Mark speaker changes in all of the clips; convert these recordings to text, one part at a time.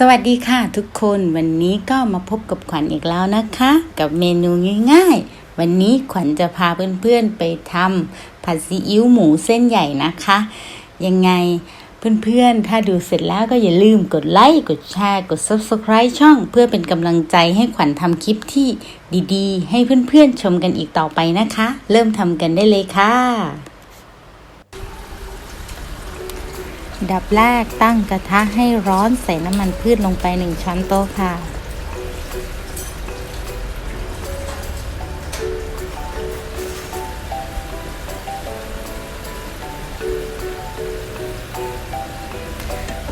Speaker 1: สวัสดีค่ะทุกคนวันนี้ก็มาพบกับขวัญอีกแล้วนะคะ กับเมนูง่ายๆ วันนี้ขวัญจะพาเพื่อนๆไปทำผัดซีอิ๊วหมูเส้นใหญ่นะคะ ยังไงเพื่อนๆ ถ้าดูเสร็จแล้วก็อย่าลืมกดไลค์กดแชร์กด Subscribe ช่อง เพื่อเป็นกำลังใจให้ขวัญทำคลิปที่ดีๆ ให้เพื่อนๆชมกันอีกต่อไปนะคะ เริ่มทำกันได้เลยค่ะ ดับแรกตั้งกระทะให้ร้อนใส่น้ำมันพืชลงไปหนึ่งช้อนโต๊ะค่ะ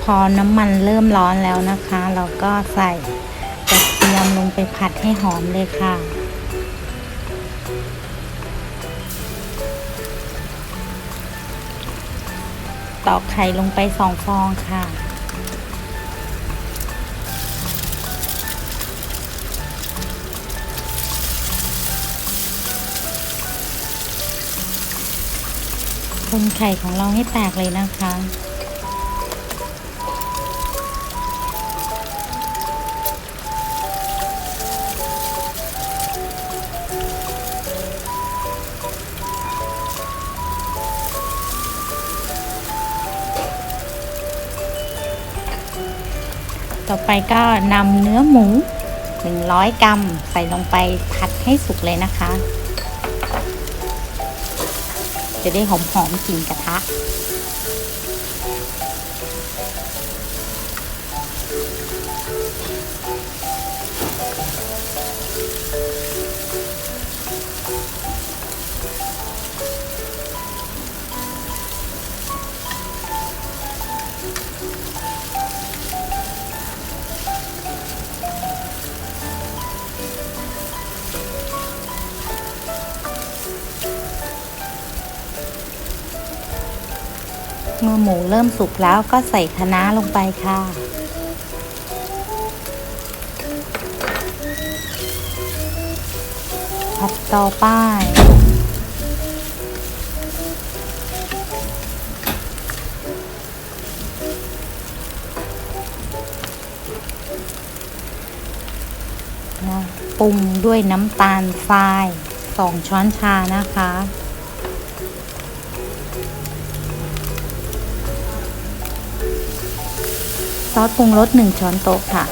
Speaker 1: พอน้ำมันเริ่มร้อนแล้วนะคะ เราก็ใส่กระเทียมลงไปผัดให้หอมเลยค่ะ ตอกไข่ลงไปสองฟองค่ะ คนไข่ของเราให้แตกเลยนะคะ ต่อไปก็นำเนื้อหมู 100 กรัม ใส่ลงไปผัดให้สุกเลยนะคะ จะได้หอมๆกลิ่นกระทะ เเมื่อหมูเริ่มสุกแล้วก็ใส่คะน้าลงไปค่ะ ผัดต่อไปนะปรุงด้วยน้ำตาลทรายสองช้อนชานะคะ ซอสปรุงรสหนึ่งช้อนโต๊ะค่ะ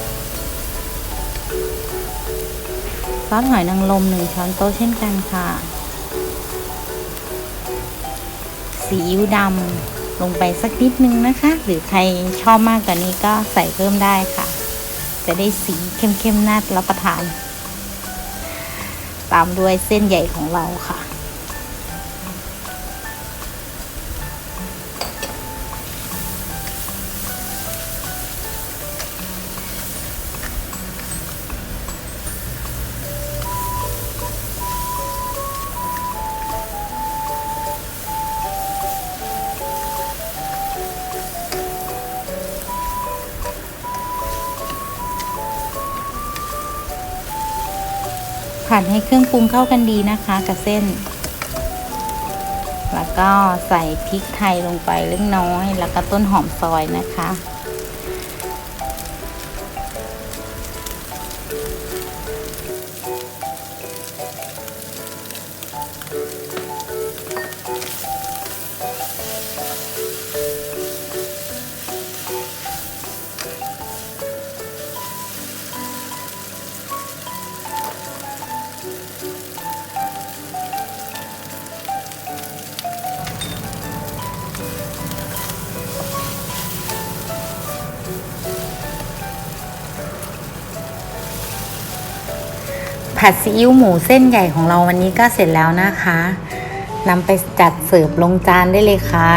Speaker 1: ซอสหอยนางรมหนึ่งช้อนโต๊ะเช่นกันค่ะ ซีอิ๊วดำลงไปสักนิดนึงนะคะ หรือใครชอบมากกว่านี้ก็ใส่เพิ่มได้ค่ะ จะได้สีเข้มๆน่ารับประทาน ตามด้วยเส้นใหญ่ของเราค่ะ ผัดให้เครื่องปรุงเข้ากันดีนะคะกับเส้น แล้วก็ใส่พริกไทยลงไปเล็กน้อย แล้วก็ต้นหอมซอยนะคะ ผัดซีอิ๊วหมูเส้นใหญ่ของเราวันนี้ก็เสร็จแล้วนะคะนำไปจัดเสิร์ฟลงจานได้เลยค่ะ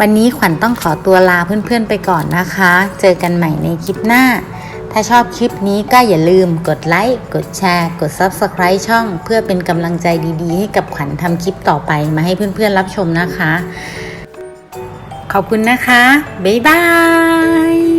Speaker 1: วันนี้ขวัญต้องขอตัวลาเพื่อนๆไปก่อนนะคะ เจอกันใหม่ในคลิปหน้า ถ้าชอบคลิปนี้ก็อย่าลืมกดไลค์ กดแชร์ กด Subscribe ช่อง เพื่อเป็นกำลังใจดีๆ ให้กับขวัญทำคลิปต่อไปมาให้เพื่อนๆรับชมนะคะ ขอบคุณนะคะ บ๊ายบาย